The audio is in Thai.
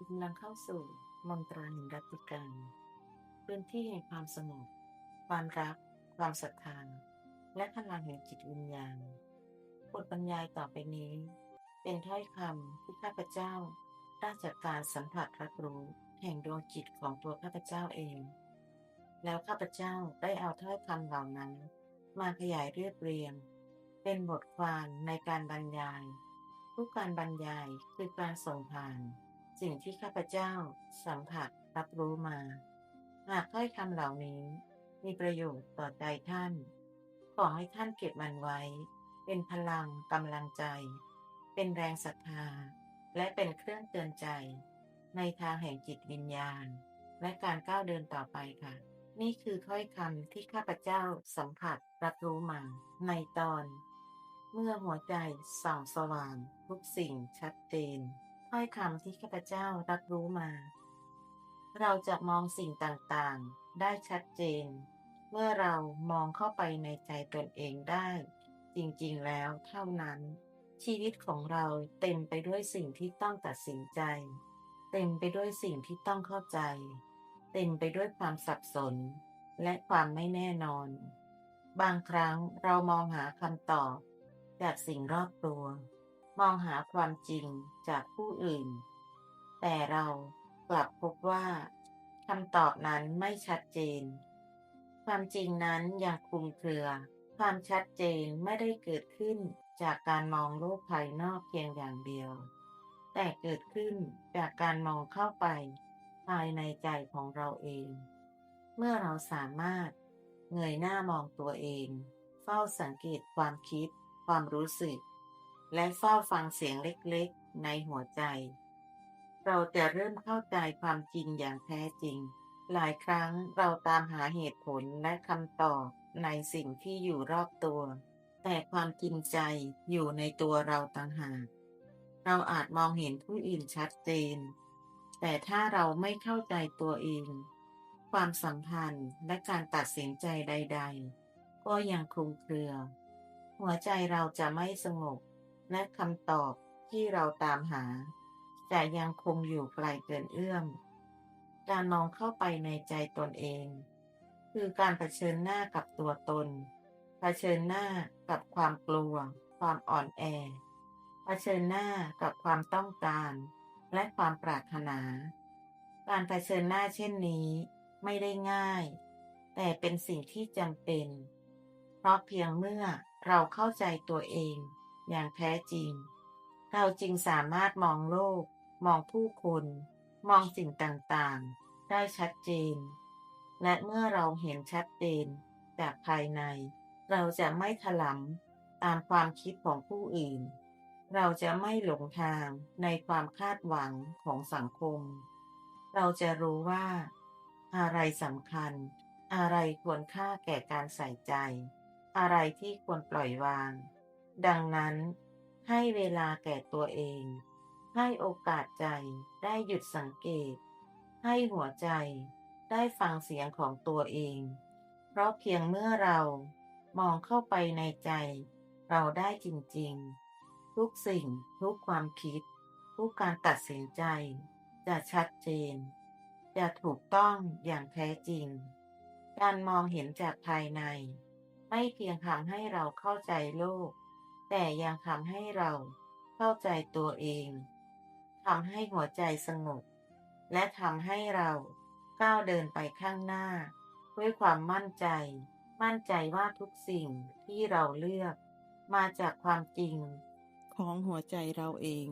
กำลังเข้าสู่มนตราแห่งรัตติการพื้นที่แห่งความสงบความรัก ความศรัทธาและพลังแห่งจิตวิญญาณบทบรรยายต่อไปนี้ เป็นถ้อยคำที่ข้าพเจ้าได้จากการสัมผัสรับรู้แห่งดวงจิตของตัวข้าพเจ้าเอง แล้วข้าพเจ้าได้เอาถ้อยคำเหล่านั้น มาขยายเรียบเรียง เป็นบทความในการบรรยาย ทุกการบรรยายคือการส่งผ่าน สิ่งที่ข้าพเจ้าสัมผัสรับรู้มา หากถ้อยคำเหล่านี้มีประโยชน์ต่อใจท่าน ขอให้ท่านเก็บมันไว้ เป็นพลังกำลังใจ เป็นแรงศรัทธา และเป็นเครื่องเตือนใจ ในทางแห่งจิตวิญญาณ และการก้าวเดินต่อไปค่ะ นี่คือถ้อยคำที่ข้าพเจ้าสัมผัสรับรู้มา ในตอน เมื่อหัวใจส่องสว่างทุกสิ่งชัดเจน ถ้อยคำที่ข้าพเจ้ารับรู้มา เราจะมองสิ่งต่างๆ ได้ชัดเจน เมื่อเรามองเข้าไปในใจตนเองได้ จริงๆแล้วเท่านั้น ชีวิตของเราเต็มไปด้วยสิ่งที่ต้องตัดสินใจ เต็มไปด้วยสิ่งที่ต้องเข้าใจ เต็มไปด้วยความสับสน และความไม่แน่นอน บางครั้งเรามองหาคำตอบ จากสิ่งรอบตัว มองหาความจริงจากผู้อื่น แต่เรากลับพบว่าคำตอบนั้นไม่ชัดเจน ความจริงนั้นยังคลุมเครือ ความชัดเจนไม่ได้เกิดขึ้นจากการมองโลกภายนอกเพียงอย่างเดียว แต่เกิดขึ้นจากการมองเข้าไป ภายในใจของเราเอง เมื่อเราสามารถเงยหน้ามองตัวเอง เฝ้าสังเกตความคิด ความรู้สึก และเฝ้าฟังเสียงเล็กๆ ในหัวใจ เราจะเริ่มเข้าใจความจริงอย่างแท้จริง หลายครั้งเราตามหาเหตุผลและคำตอบในสิ่งที่อยู่รอบตัว แต่ความจริงใจอยู่ในตัวเราต่างหาก เราอาจมองเห็นผู้อื่นชัดเจน แต่ถ้าเราไม่เข้าใจตัวเอง ความสัมพันธ์และการตัดสินใจใด ๆ ก็ยังคลุมเครือ หัวใจเราจะไม่สงบ และคำตอบที่เราตามหาจะยังคงอยู่ไกลเกินเอื้อม การมองเข้าไปในใจตนเอง คือการเผชิญหน้ากับตัวตน เผชิญหน้ากับความกลัว ความอ่อนแอ เผชิญหน้ากับความต้องการ และความปรารถนา การเผชิญหน้าเช่นนี้ไม่ได้ง่าย แต่เป็นสิ่งที่จำเป็น เพราะเพียงเมื่อเราเข้าใจตัวเอง อย่างแท้จริง เราจึงสามารถมองโลก มองผู้คน มองสิ่งต่างๆ ได้ชัดเจน และเมื่อเราเห็นชัดเจนจากภายใน เราจะไม่ถลำตามความคิดของผู้อื่น เราจะไม่หลงทางในความคาดหวังของสังคม เราจะรู้ว่า อะไรสำคัญ อะไรควรค่าแก่การใส่ใจ อะไรที่ควรปล่อยวาง ดังนั้น ให้เวลาแก่ตัวเอง ให้โอกาสใจได้หยุดสังเกต ให้หัวใจได้ฟังเสียงของตัวเอง เพราะเพียงเมื่อเรามองเข้าไปในใจ เราได้จริงๆ ทุกสิ่งทุกความคิด ทุกการตัดสินใจ จะชัดเจน จะถูกต้องอย่างแท้จริง การมองเห็นจากภายใน ไม่เพียงทำให้เราเข้าใจโลก แต่ยังทำให้เราเข้าใจตัวเองทำให้หัวใจสงบและทำให้เราก้าวเดินไปข้างหน้า ด้วยความมั่นใจ มั่นใจว่าทุกสิ่งที่เราเลือก มาจากความจริง ของหัวใจเราเอง